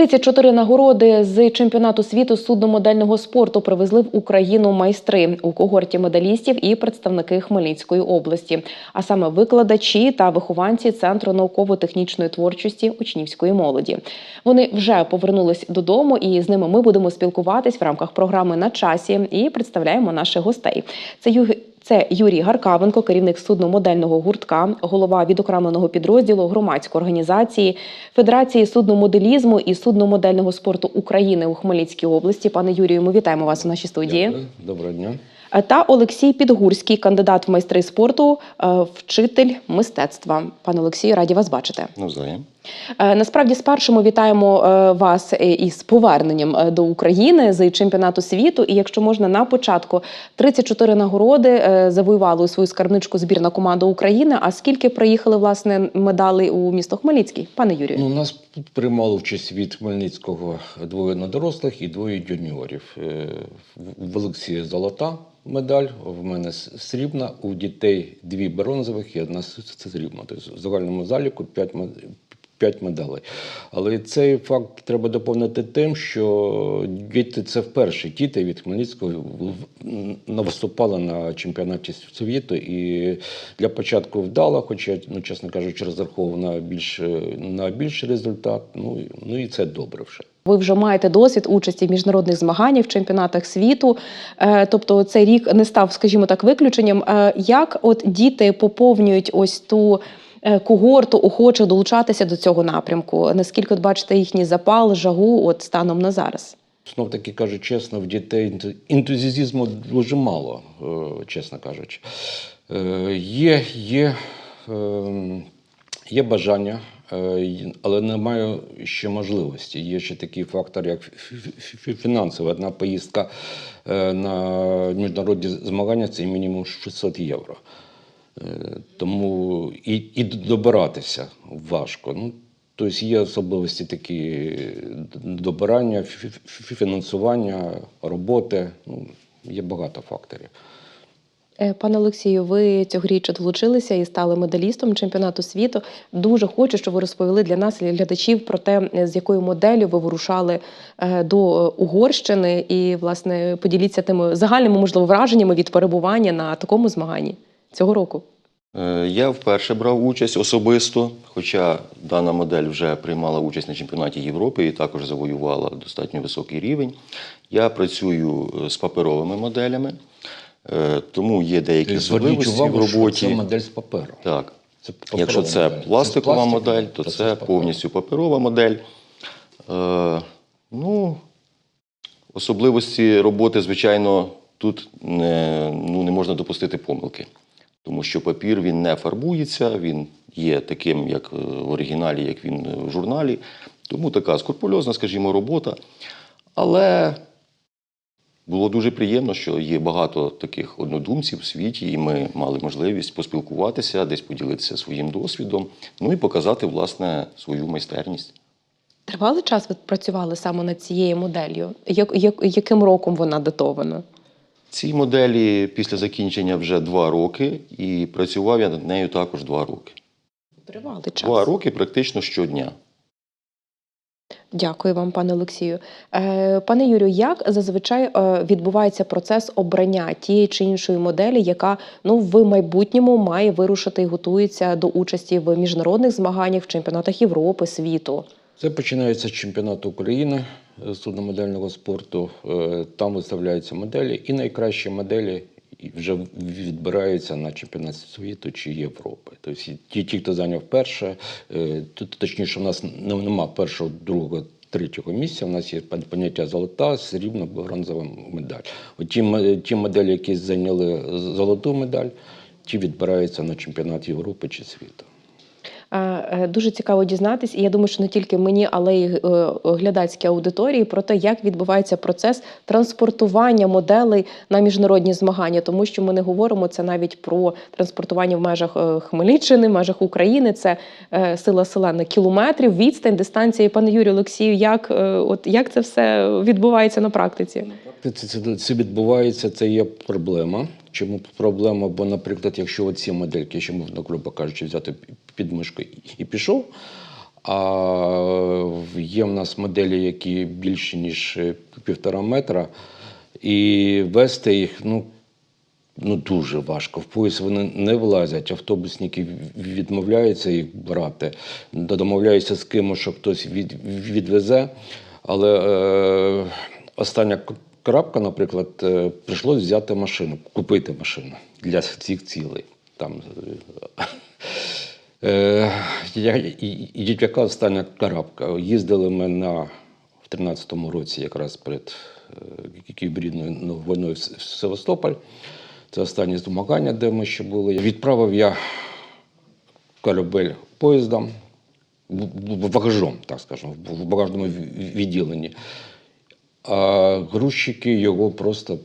34 нагороди з чемпіонату світу судномодельного спорту привезли в Україну майстри у когорті медалістів і представники Хмельницької області, а саме викладачі та вихованці центру науково-технічної творчості учнівської молоді. Вони вже повернулись додому, і з ними ми будемо спілкуватись в рамках програми на часі і представляємо наших гостей. Це. Це Юрій Гаркавенко, керівник судномодельного гуртка, голова відокремленого підрозділу громадської організації Федерації судномоделізму і судномодельного спорту України у Хмельницькій області. Пане Юрію, ми вітаємо вас у нашій студії. Дякую. Доброго дня. Та Олексій Підгурський, кандидат в майстри спорту, е, вчитель мистецтва. Пане Олексію, раді вас бачити. Навзаєм. Е, Насправді, спершу ми вітаємо е, вас е, із поверненням до України з чемпіонату світу. І якщо можна на початку 34 нагороди завоювали свою скарбничку збірна команда України. А скільки приїхали власне медалей у місто Хмельницький, пане Юрію? Ну, нас приймало участь від Хмельницького двоє на дорослих і двоє юніорів. В Олексія золота медаль, в мене срібна, у дітей дві бронзових і одна срібна. Тобто в загальному заліку 5 П'ять медалей. Але цей факт треба доповнити тим, що діти це вперше діти від Хмельницького виступали на чемпіонаті світу. І для початку вдало, хоча, ну, чесно кажучи, розраховував на більш, на більший результат. Ну, ну і це добре вже. Ви вже маєте досвід участі в міжнародних змаганнях, в чемпіонатах світу. Е, Тобто цей рік не став, скажімо так, виключенням. Е, Як от діти поповнюють ось ту когорту охочих долучатися до цього напрямку? Наскільки от бачите їхній запал, жагу от станом на зараз? Знов таки кажу чесно, в дітей енту- ентузіазму дуже мало, е, чесно кажучи. Е, Є, є, ем, є бажання, е, але немає ще можливості. Є ще такий фактор, як фі- фі- фі- Одна поїздка е, на міжнародні змагання це мінімум 600 євро. Тому і, і добиратися важко. Ну, тобто є особливості такі добирання, фі- фі- фінансування, роботи. Ну, є багато факторів. Е, Пане Олексію, ви цьогоріч долучилися і стали медалістом чемпіонату світу. Дуже хочу, щоб ви розповіли для нас, для глядачів, про те, з якою моделлю ви вирушали е, до Угорщини, і власне поділіться тими загальними можливо враженнями від перебування на такому змаганні цього року. Е, Я вперше брав участь особисто, хоча дана модель вже приймала участь на чемпіонаті Європи і також завоювала достатньо високий рівень. Я працюю е, з паперовими моделями, е, тому є деякі особливості в увагу, що роботі. це модель з паперу. Так. Це Якщо це модель. пластикова з модель, то з це повністю паперова модель. Е, ну, особливості роботи, звичайно, тут не, ну, не можна допустити помилки. Тому що папір він не фарбується, він є таким, як е, в оригіналі, як він е, в журналі. Тому така скрупульозна, скажімо, робота. Але було дуже приємно, що є багато таких однодумців в світі, і ми мали можливість поспілкуватися, десь поділитися своїм досвідом, ну і показати, власне, свою майстерність. Тривалий час ви працювали саме над цією моделлю. Як, як, яким роком вона датована? Цій моделі після закінчення вже два роки, і працював я над нею також два роки. Тривалий час. Два роки практично щодня. Дякую вам, пане Олексію. Е, Пане Юрію, як зазвичай е, відбувається процес обрання тієї чи іншої моделі, яка ну в майбутньому має вирушити і готується до участі в міжнародних змаганнях, в чемпіонатах Європи, світу? Це починається з чемпіонату України судномодельного спорту. Е, Там виставляються моделі, і найкращі моделі вже відбираються на чемпіонат світу чи Європи. Тобто ті, ті хто зайняв перше, е, точніше, у нас не- нема першого, другого. Третього місця у нас є поняття золота, срібна, бронзова медаль. Ті, ті моделі, які зайняли золоту медаль, ті відбираються на чемпіонат Європи чи світу. Е, е, Дуже цікаво дізнатись, і я думаю, що не тільки мені, але й е, глядацькій аудиторії про те, як відбувається процес транспортування моделей на міжнародні змагання, тому що ми не говоримо це навіть про транспортування в межах Хмельниччини, в межах України. Це сила селена кілометрів, відстань, дистанція. І, Пане Юрію Олексію, як, от як це все відбувається на практиці? Це, це, відбувається, це є проблема. Чому проблема? Бо, наприклад, якщо оці модельки, що можна, грубо кажучи, взяти під мишку і- пішов, А є в нас моделі, які більші, ніж е, півтора метра, і вести їх ну, ну, дуже важко. В поїзд вони не влазять, автобусники відмовляються їх брати. Домовляються з кимось, що хтось від, відвезе. Але е, остання крапка, наприклад, е, прийшлося взяти машину, купити машину для цих цілей. Там, е, Е, яка остання карабка? Їздили ми на, в 13-му році, якраз перед гібридною війною в Севастополь. Це останні змагання, де ми ще були. Відправив я корабель поїздом, багажом, так скажемо, в багажному відділенні. А грузчики його просто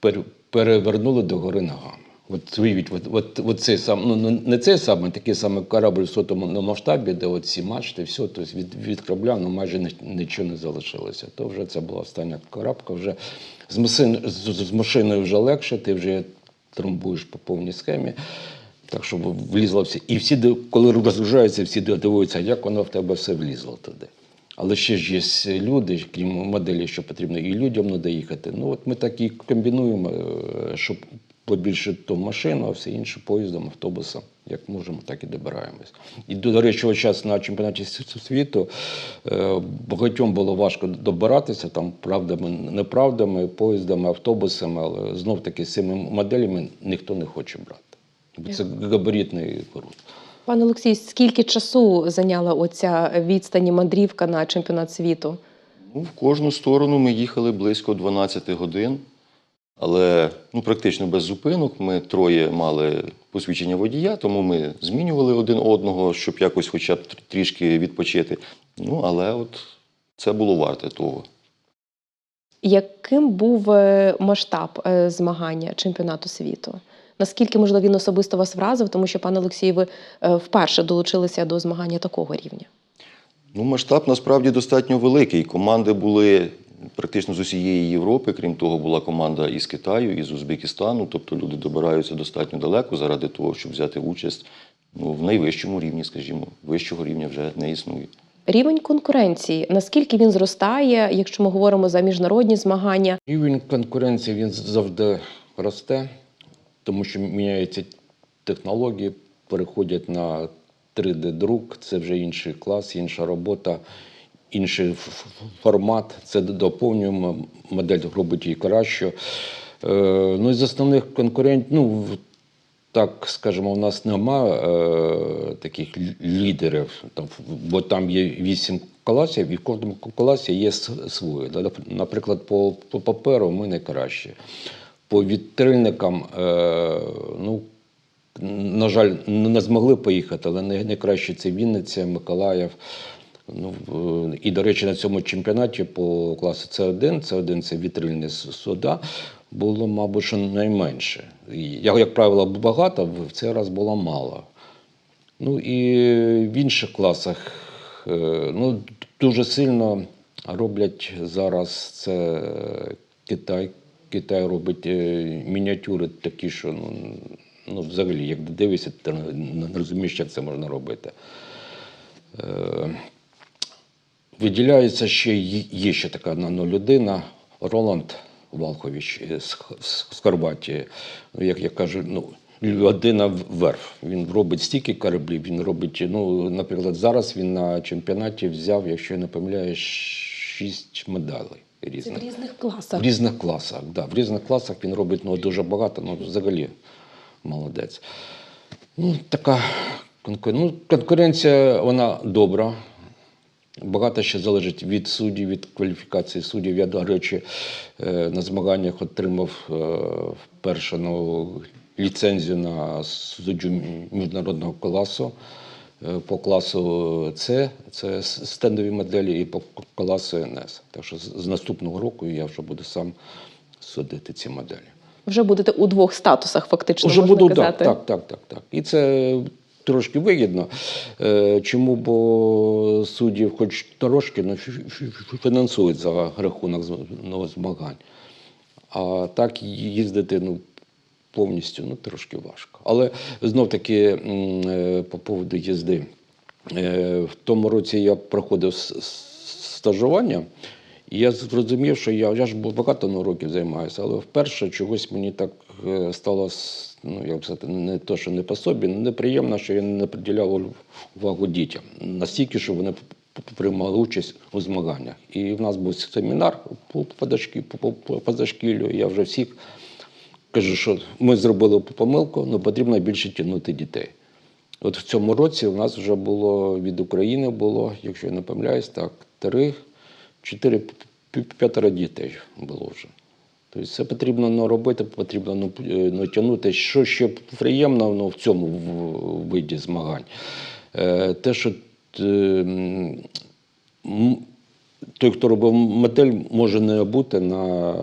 пер- перевернули до гори ногами. От уявіть, от, от, от цей сам, ну ну, не цей самий, такий самий корабль в сотому масштабі, де от ці мачти, все, тобто від, від корабля ну, майже нічого не залишилося. То вже це була остання корабка. Вже з, машин, з, з машиною вже легше, ти вже трамбуєш по повній схемі. Так, щоб влізло все. І всі, коли розгружаються, всі дивуються, як воно в тебе все влізло туди. Але ще ж є люди, крім моделі, що потрібно і людям не доїхати. Ну от ми так і комбінуємо, е, щоб побільше то машину, а все інше поїздом, автобусом. Як можемо, так і добираємось. І до речі, час на чемпіонаті світу е, багатьом було важко добиратися там правдами, неправдами, поїздами, автобусами, але знов таки з цими моделями ніхто не хоче брати. Бо це габаритний груз. Пане Олексій, скільки часу зайняла оця відстані мандрівка на чемпіонат світу? Ну, в кожну сторону ми їхали близько 12 годин, але ну, практично без зупинок. Ми троє мали посвідчення водія, тому ми змінювали один одного, щоб якось хоча б трішки відпочити. Ну, але от це було варте того. Яким був е, масштаб е, змагання чемпіонату світу? Наскільки, можливо, він особисто вас вразив, тому що, пане Олексій, ви е, вперше долучилися до змагання такого рівня? Ну, масштаб насправді достатньо великий. Команди були практично з усієї Європи. Крім того, була команда із Китаю, із Узбекистану. Тобто люди добираються достатньо далеко заради того, щоб взяти участь ну, в найвищому рівні, скажімо, вищого рівня вже не існує. Рівень конкуренції, наскільки він зростає, якщо ми говоримо за міжнародні змагання? Рівень конкуренції він завжди росте, тому що міняються технології, переходять на 3D-друк, це вже інший клас, інша робота, інший формат. Це доповнюємо, модель робить її краще. Е, Ну, з основних конкурентів, ну, так скажімо, у нас немає е, таких лідерів, там, бо там є вісім класів, і в кожному класі є своє. Наприклад, по, по паперу ми найкращі. По вітрильникам, е, ну, на жаль, не змогли поїхати, але найкраще це Вінниця, Миколаїв. Ну, і, до речі, на цьому чемпіонаті по класу С1, С1 це вітрильні суда, було, мабуть, що найменше. Як, як правило, багато, в цей раз було мало. Ну і в інших класах е, ну, дуже сильно роблять зараз це Китай. Китай робить е, мініатюри такі, що ну, ну, взагалі, як дивишся, ти не розумієш, як це можна робити. Е, Виділяється ще є- ще така одна ну, Роланд Валхович з, Хорватії. Ну, як я кажу, ну, людина вверх. Він робить стільки кораблів, він робить, ну, наприклад, зараз він на чемпіонаті взяв, якщо я не помиляюсь, шість медалей різних. різних класах. В різних класах, да, в різних класах він робить ну, дуже багато, ну взагалі молодець. Ну, така конкур... ну, конкуренція, вона добра. Багато ще залежить від суддів, від кваліфікації суддів. Я, до речі, е, на змаганнях отримав е, вперше ну, ліцензію на суддю міжнародного класу. Е, По класу С це стендові моделі, і по класу НС. Так що з наступного року я вже буду сам судити ці моделі. Вже будете у двох статусах, фактично Уже можна буду казати. так, так, так, так, так. І це трошки вигідно. Е, Чому? Бо суддів хоч трошки ну, фі- фі- фі- фінансують за рахунок змагань. А так їздити ну, повністю ну, трошки важко. Але знов таки е, по поводу їзди. Е, В тому році я проходив стажування, і я зрозумів, що я, я ж багато ну, років займаюся, але вперше чогось мені так е, стало, ну, як сказати, не то, що не по собі, неприємно, що я не приділяв увагу дітям. Настільки, що вони приймали участь у змаганнях. І в нас був семінар по позашкіллю, я вже всіх кажу, що ми зробили помилку, але потрібно більше тягнути дітей. От в цьому році у нас вже було від України було, якщо я не помиляюсь, так, три, чотири, п'ятеро дітей було вже. Тобто це потрібно ну, робити, потрібно ну, е, ну, тягнути. Що ще приємно ну, в цьому виді змагань? Е, те, що той, хто робив модель, може не бути на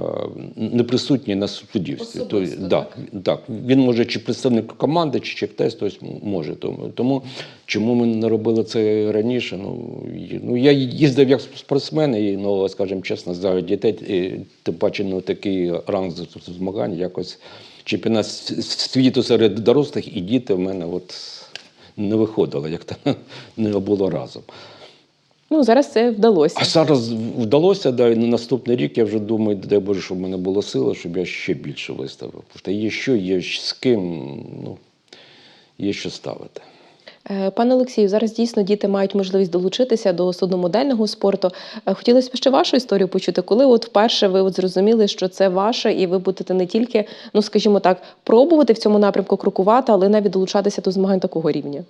не присутній на суддівстві. Тобто, да, так, він може чи представник команди, чи чек-тест, хтось може. Тому, тому чому ми не робили це раніше? Ну, ну я їздив як спортсмен, і, ну, скажімо чесно, за дітей, і, тим паче ну, такий ранг змагань, якось чемпіонат світу серед дорослих і діти в мене от не виходило, як то не було разом. Ну зараз це вдалося. А зараз вдалося, да, і на наступний рік я вже думаю, дай Боже, щоб в мене було сили, щоб я ще більше виставив. Що є що, є з ким, ну, є що ставити. Е, Пане Олексію, зараз дійсно діти мають можливість долучитися до судномодельного спорту. Е, Хотілося б ще вашу історію почути, коли от вперше ви от зрозуміли, що це ваше, і ви будете не тільки, ну скажімо так, пробувати в цьому напрямку крокувати, але навіть долучатися до змагань такого рівня.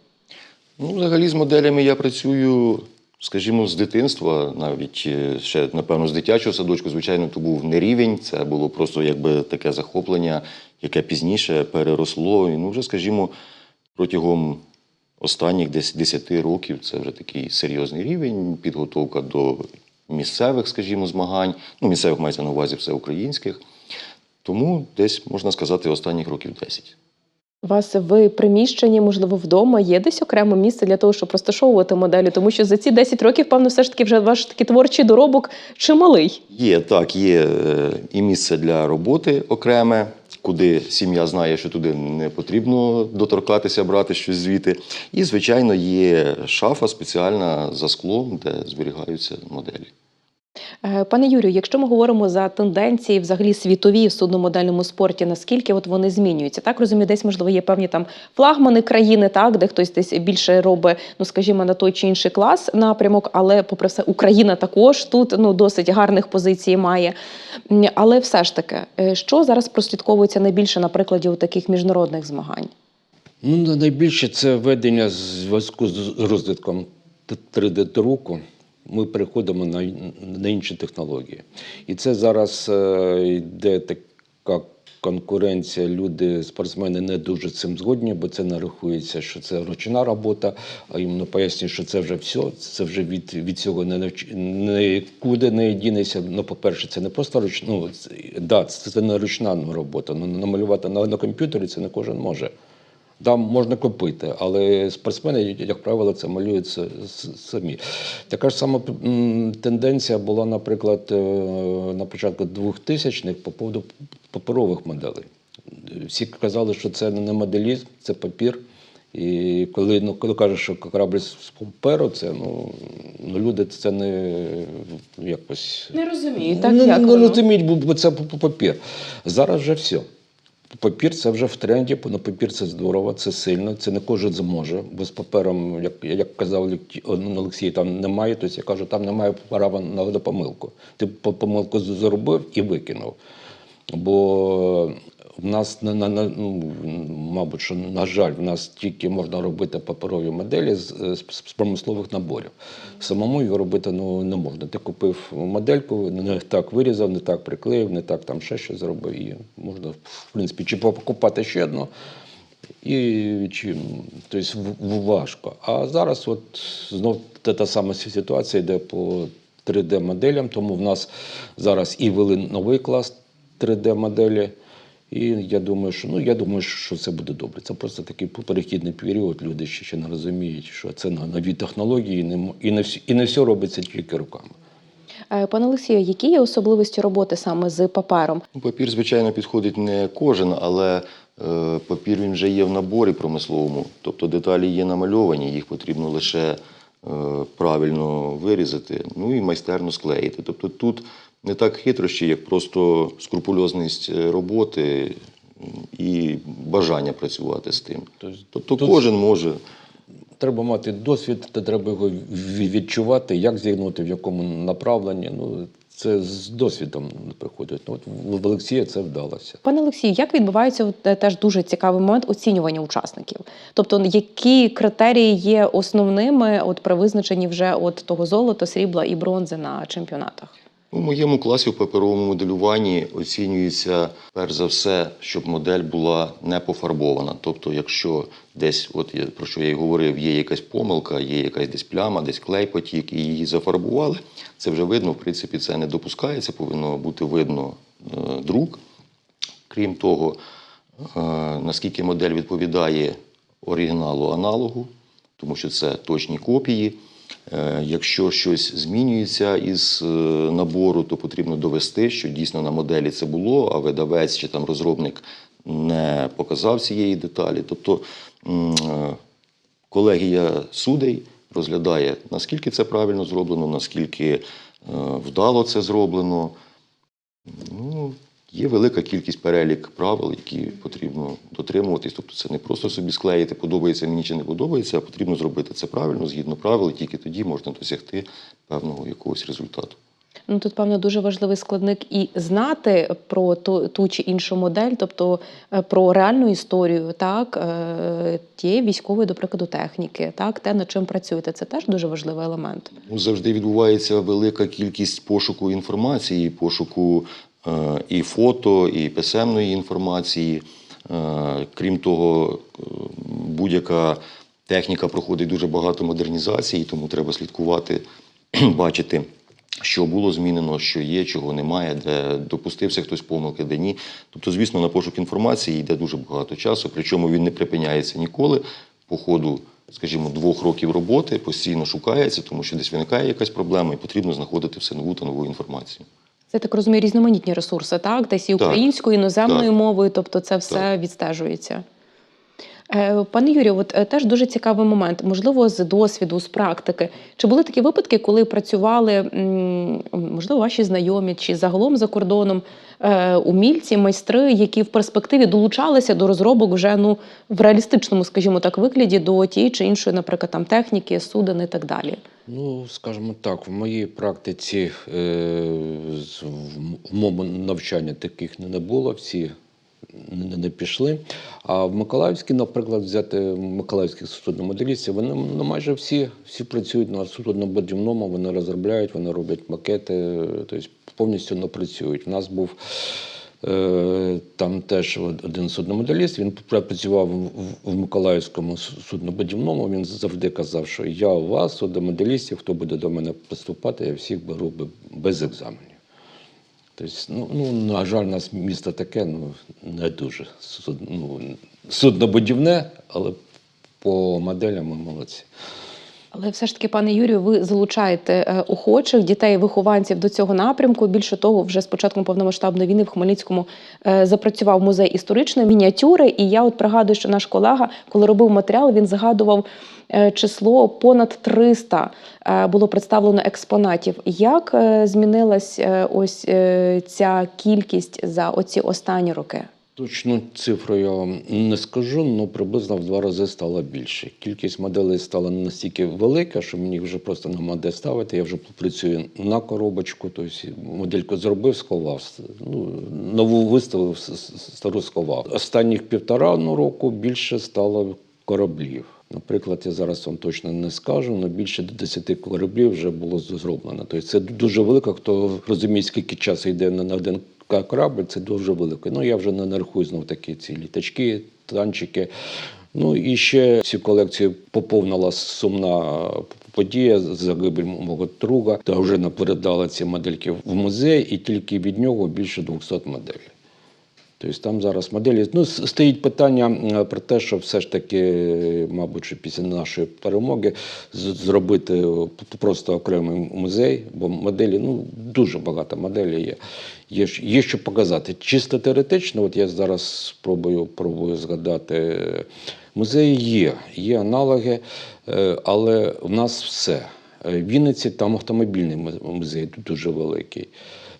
Ну, взагалі з моделями я працюю, скажімо, з дитинства, навіть е, ще, напевно, з дитячого садочку, звичайно, то був не рівень, це було просто якби таке захоплення, яке пізніше переросло. І ну, вже, скажімо, протягом останніх десь 10 років це вже такий серйозний рівень, підготовка до місцевих, скажімо, змагань. Ну, місцевих мається на увазі всеукраїнських. Тому десь можна сказати останніх років 10. У вас в приміщенні, можливо, вдома є десь окреме місце для того, щоб розташовувати моделі, тому що за ці 10 років, певно, все ж таки вже ваш такий творчий доробок чималий. Є так, є е, і місце для роботи окреме, куди сім'я знає, що туди не потрібно доторкатися, брати щось звідти. І, звичайно, є шафа спеціальна за склом, де зберігаються моделі. Е, Пане Юрію, якщо ми говоримо за тенденції взагалі світові в судномодельному спорті, наскільки от вони змінюються? Так розумію, десь можливо є певні там флагмани країни, так де хтось десь більше робить, ну скажімо, на той чи інший клас напрямок, але попри все, Україна також тут ну досить гарних позицій має. Але все ж таки, е, що зараз прослідковується найбільше на прикладі у таких міжнародних змагань? Ну, найбільше це введення з зв'язку з розвитком 3D-друку. Ми переходимо на, на інші технології. І це зараз е, йде така конкуренція. Люди, спортсмени не дуже цим згодні, бо це не рахується, що це ручна робота. А їм пояснюють, що це вже все, це вже від, від цього не навч... нікуди не дінеться. Ну, по-перше, це не просто ручна, ну, да, це, не ручна робота. Ну, намалювати на, на комп'ютері це не кожен може. Там можна купити, але спортсмени, як правило, це малюють самі. Така ж сама тенденція була, наприклад, е, на початку 2000-х по поводу паперових моделей. Всі казали, що це не моделізм, це папір. І коли, ну, коли кажуть, що корабль з паперу, це ну, ну люди це не ну, якось Не розумію, так не, як не розуміють, бо- це папір. Зараз вже все. Папір це вже в тренді, на папір це здорово, це сильно, це не кожен зможе. Бо з папером, як, як казав Олексій- ну, там немає, тобто я кажу, там немає права на, допомилку. помилку. Ти помилку заробив і викинув. Бо в нас на, на, ну, мабуть, що на жаль, в нас тільки можна робити паперові моделі з, з, з промислових наборів. Самому його робити ну, не можна. Ти купив модельку, не так вирізав, не так приклеїв, не так там ще щось зробив. І можна, в принципі, чи покупати ще одну. І чи, тобто важко. А зараз от знов та, та сама ситуація йде по 3D-моделям, тому в нас зараз і ввели новий клас 3D-моделі. І я думаю, що ну я думаю, що це буде добре. Це просто такий перехідний період. Люди ще, ще не розуміють, що це на- нові технології, і не, і не, всі- і не все робиться тільки руками. Е, Пане Олексію, які є особливості роботи саме з папером? Ну, Папір, звичайно, підходить не кожен, але е, папір він вже є в наборі промисловому, тобто деталі є намальовані, їх потрібно лише правильно вирізати, ну і майстерно склеїти. Тобто тут не так хитрощі, як просто скрупульозність е, роботи і бажання працювати з тим. Тобто Тобто тут- кожен може. Треба мати досвід, та треба його відчувати, як зігнути, в якому направленні. Ну, це з досвідом приходить. Ну, от в Олексія це вдалося. Пане Олексію, як відбувається е, теж дуже цікавий момент оцінювання учасників? Тобто, які критерії є основними от при визначенні вже от того золота, срібла і бронзи на чемпіонатах? У моєму класі в паперовому моделюванні оцінюється перш за все, щоб модель була не пофарбована. Тобто, якщо десь, от про що я й говорив, є якась помилка, є якась десь пляма, десь клей потік, і її зафарбували, це вже видно. В принципі, це не допускається, повинно бути видно е, друк. Крім того, е, наскільки модель відповідає оригіналу аналогу, тому що це точні копії. Е, Якщо щось змінюється із е, набору, то потрібно довести, що дійсно на моделі це було, а видавець чи там розробник не показав цієї деталі. Тобто е, колегія судей розглядає, наскільки це правильно зроблено, наскільки вдало це зроблено. Є велика кількість перелік правил, які потрібно дотримуватись. Тобто це не просто собі склеїти, подобається мені чи не подобається, а потрібно зробити це правильно, згідно правил, і тільки тоді можна досягти певного якогось результату. Ну тут певно дуже важливий складник і знати про ту, ту чи іншу модель, тобто е, про реальну історію, так е, тієї військової, до прикладу, техніки, так те, над чим працюєте, це теж дуже важливий елемент. Ну, завжди відбувається велика кількість пошуку інформації, пошуку і фото, і писемної інформації. Е, крім того, е, будь-яка техніка проходить дуже багато модернізації, тому треба слідкувати, бачити, що було змінено, що є, чого немає, де допустився хтось помилки, де ні. Тобто, звісно, на пошук інформації йде дуже багато часу, причому він не припиняється ніколи по ходу, скажімо, двох років роботи постійно шукається, тому що десь виникає якась проблема, і потрібно знаходити все нову та нову інформацію. Це так розумію, різноманітні ресурси, так десь і українською, і іноземною Так. мовою, тобто це все Так. відстежується. Е, Пане Юрію, от е, теж дуже цікавий момент, можливо, з досвіду, з практики. Чи були такі випадки, коли працювали, можливо, ваші знайомі чи загалом за кордоном е, умільці, майстри, які в перспективі долучалися до розробок вже ну в реалістичному, скажімо так, вигляді до тієї чи іншої, наприклад, там техніки, суден і так далі? Ну, скажімо так, в моїй практиці е, в моєму навчанні таких не було, всі не, пішли. А в Миколаївській, наприклад, взяти миколаївських судномоделістів, вони ну, майже всі, всі працюють на суднобудівному, вони розробляють, вони роблять макети, тобто повністю не працюють. У нас був Е, Там теж один судномоделіст, він працював в- в Миколаївському суднобудівному. Він завжди казав, що я у вас, судномоделістів, хто буде до мене поступати, я всіх беру без екзаменів. Тобто, ну, ну, на жаль, у нас місто таке, ну, не дуже суд, ну, суднобудівне, але по моделям ми молодці. Але все ж таки, пане Юрію, ви залучаєте е, охочих дітей, вихованців до цього напрямку. Більше того, вже з початком повномасштабної війни в Хмельницькому е, запрацював музей історичної мініатюри. І я от пригадую, що наш колега, коли робив матеріал, він згадував е, число понад 300 е, було представлено експонатів. Як змінилась ось ця кількість за оці останні роки? Точну цифру я не скажу, але приблизно в два рази стало більше. Кількість моделей стала настільки велика, що мені вже просто нема де ставити. Я вже працюю на коробочку, тобто модельку зробив, сховав. Ну, нову виставив, стару сховав. Останніх півтора ну, року більше стало кораблів. Наприклад, я зараз вам точно не скажу, але більше 10 кораблів вже було зроблено. Тобто це дуже велико. Хто розуміє, скільки часу йде на один корабль, це дуже великий. Ну я вже не нарахую знов такі ці літачки, танчики. Ну і ще цю колекцію поповнила сумна подія загибель мого друга. Та вже напередала ці модельки в музей, і тільки від нього більше 200 моделей. Тобто там зараз моделі. Ну, стоїть питання про те, що все ж таки, мабуть, після нашої перемоги зробити е, просто окремий музей, бо моделі, ну, дуже багато моделей є. Є, є що показати. Чисто теоретично, от я зараз спробую, пробую згадати. е, Музеї є, є аналоги, е, але в нас все. В Вінниці там автомобільний му- музей дуже великий.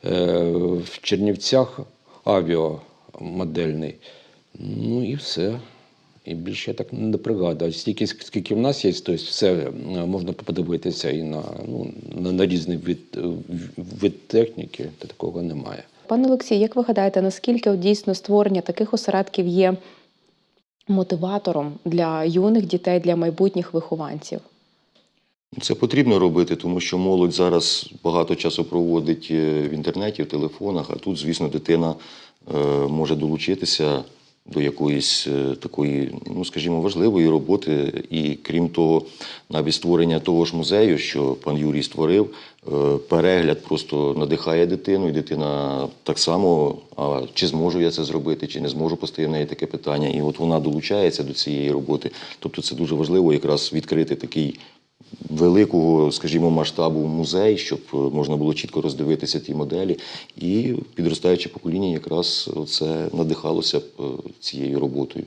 В Чернівцях авіамодельний. Ну і все. І більше я так не пригадую. Стільки, скільки в нас є, тобто все е, можна подивитися і на, ну, на, на різний вид, е, вид техніки, то такого немає. Пане Олексій, як ви гадаєте, наскільки дійсно створення таких осередків є мотиватором для юних дітей, для майбутніх вихованців? Це потрібно робити, тому що молодь зараз багато часу проводить е, в інтернеті, в телефонах, а тут, звісно, дитина е, може долучитися до якоїсь е, такої, ну скажімо, важливої роботи. І крім того, навіть створення того ж музею, що пан Юрій створив, перегляд просто надихає дитину, і дитина так само, а чи зможу я це зробити, чи не зможу постає в неї таке питання. І от вона долучається до цієї роботи. Тобто це дуже важливо якраз відкрити такий великого, скажімо, масштабу музей, щоб е, можна було чітко роздивитися ті моделі, і підростаюче покоління якраз це надихалося е, цією роботою.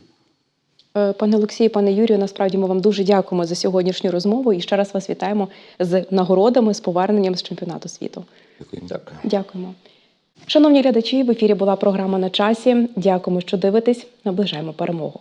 Е, Пане Олексію, пане Юрію, насправді ми вам дуже дякуємо за сьогоднішню розмову і ще раз вас вітаємо з нагородами, з поверненням з чемпіонату світу. Дякую. Дякуємо. Шановні глядачі, в ефірі була програма на часі. Дякуємо, що дивитесь. Наближаємо перемогу.